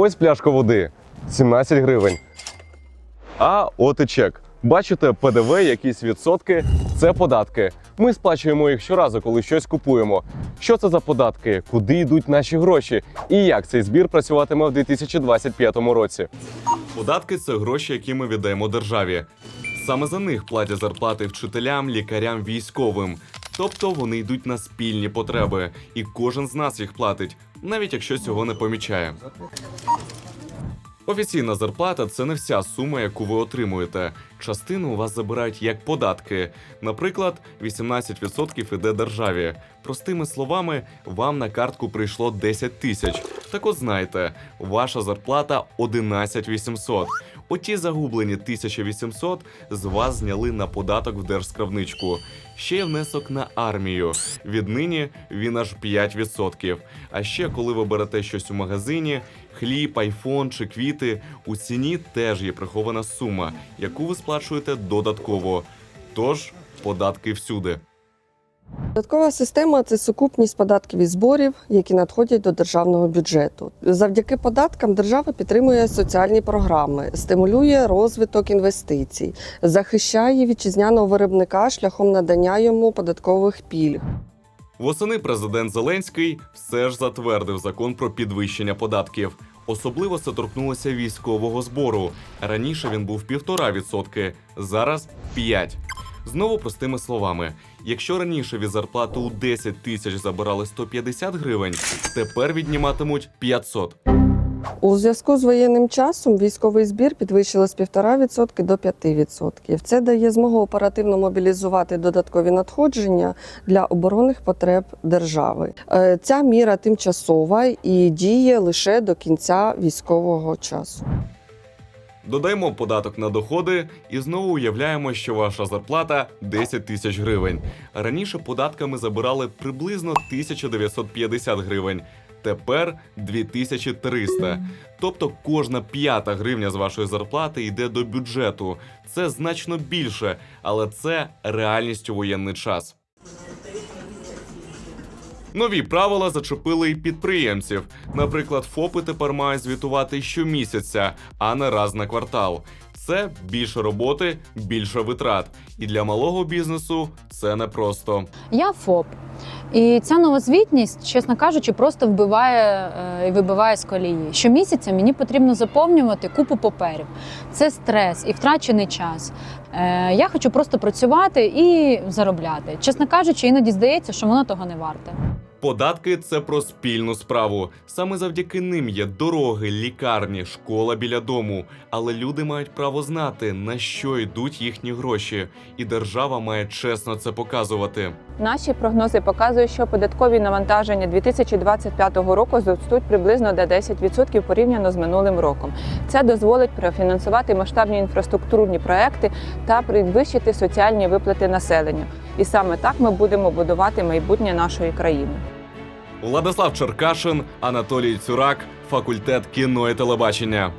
Ось пляшка води 17 гривень. А от і чек. Бачите, ПДВ, якісь відсотки це податки. Ми сплачуємо їх щоразу, коли щось купуємо. Що це за податки? Куди йдуть наші гроші? І як цей збір працюватиме в 2025 році? Податки це гроші, які ми віддаємо державі. Саме за них платять зарплати вчителям, лікарям, військовим. Тобто вони йдуть на спільні потреби, і кожен з нас їх платить, навіть якщо цього не помічає. Офіційна зарплата це не вся сума, яку ви отримуєте. Частину у вас забирають як податки. Наприклад, 18% іде державі. Простими словами, вам на картку прийшло 10 тисяч. Так от знайте, ваша зарплата 11 800. Оті загублені 1800 з вас зняли на податок в держскравничку. Ще є внесок на армію. Віднині він аж 5%. А ще коли ви берете щось у магазині, хліб, айфон чи квіти, у ціні теж є прихована сума, яку ви сплачуєте додатково. Тож податки всюди. Податкова система це сукупність податків і зборів, які надходять до державного бюджету. Завдяки податкам держава підтримує соціальні програми, стимулює розвиток інвестицій, захищає вітчизняного виробника шляхом надання йому податкових пільг. Восени президент Зеленський все ж затвердив закон про підвищення податків. Особливо це торкнулося військового збору. Раніше він був 1,5%, зараз 5%. Знову простими словами: якщо раніше від зарплати у 10 тисяч забирали 150 гривень, тепер відніматимуть 500. У зв'язку з воєнним часом військовий збір підвищили з 1,5% до 5%. Це дає змогу оперативно мобілізувати додаткові надходження для оборонних потреб держави. Е, Ця міра тимчасова і діє лише до кінця військового часу. Додаємо податок на доходи і знову уявляємо, що ваша зарплата 10 тисяч гривень. Раніше податками забирали приблизно 1950 гривень. Тепер 2300. Тобто кожна п'ята гривня з вашої зарплати йде до бюджету. Це значно більше, але це реальність у воєнний час. Нові правила зачепили й підприємців. Наприклад, ФОПи тепер мають звітувати щомісяця, а не раз на квартал. Це більше роботи, більше витрат. І для малого бізнесу це непросто. Я ФОП. І ця новозвітність, чесно кажучи, просто вбиває е, і вибиває з колії. Щомісяця мені потрібно заповнювати купу паперів. Це стрес і втрачений час. Е, Я хочу просто працювати і заробляти. Чесно кажучи, іноді здається, що воно того не варте. Податки це про спільну справу. Саме завдяки ним є дороги, лікарні, школа біля дому. Але люди мають право знати, на що йдуть їхні гроші, і держава має чесно це показувати. Наші прогнози показують, що податкові навантаження 2025 року зростуть приблизно до 10% порівняно з минулим роком. Це дозволить профінансувати масштабні інфраструктурні проекти та підвищити соціальні виплати населенню. І саме так ми будемо будувати майбутнє нашої країни. Владислав Черкашин, Анатолій Цюрак, факультет кіно і телебачення.